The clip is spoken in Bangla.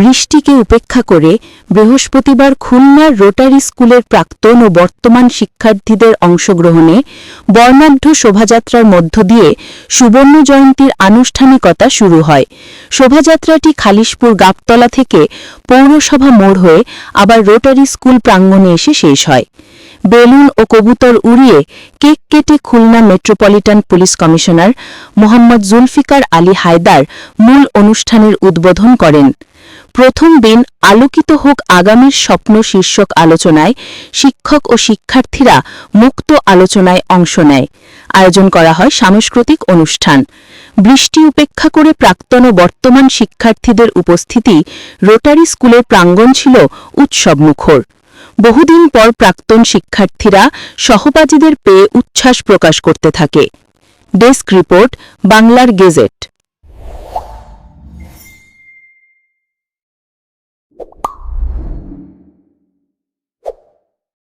বৃষ্টিকে উপেক্ষা করে বৃহস্পতিবার খুলনার রোটারি স্কুলের প্রাক্তন ও বর্তমান শিক্ষার্থীদের অংশগ্রহণে বর্ণাঢ্য শোভাযাত্রার মধ্য দিয়ে সুবর্ণ জয়ন্তীর আনুষ্ঠানিকতা শুরু হয়। শোভাযাত্রাটি খালিশপুর গাবতলা থেকে পৌরসভা মোড় হয়ে আবার রোটারি স্কুল প্রাঙ্গণে এসে শেষ হয়। বেলুন ও কবুতর উড়িয়ে কেক কেটে Khulna metropolitan police commissioner Mohammad Zulfiqar Ali Haider মূল অনুষ্ঠানের উদ্বোধন করেন। প্রথম দিন আলোকিত হোক আগামীর স্বপ্ন শীর্ষক আলোচনায় শিক্ষক ও শিক্ষার্থীরা মুক্ত আলোচনায় অংশ নেয়। আয়োজন করা হয় সাংস্কৃতিক অনুষ্ঠান। বৃষ্টি উপেক্ষা করে প্রাক্তন ও বর্তমান শিক্ষার্থীদের উপস্থিতি রোটারি স্কুলের প্রাঙ্গণ ছিল উৎসবমুখর। বহুদিন পর প্রাক্তন শিক্ষার্থীরা সহপাঠীদের পেয়ে উচ্ছ্বাস প্রকাশ করতে থাকে। ডেস্ক রিপোর্ট বাংলার গেজেট।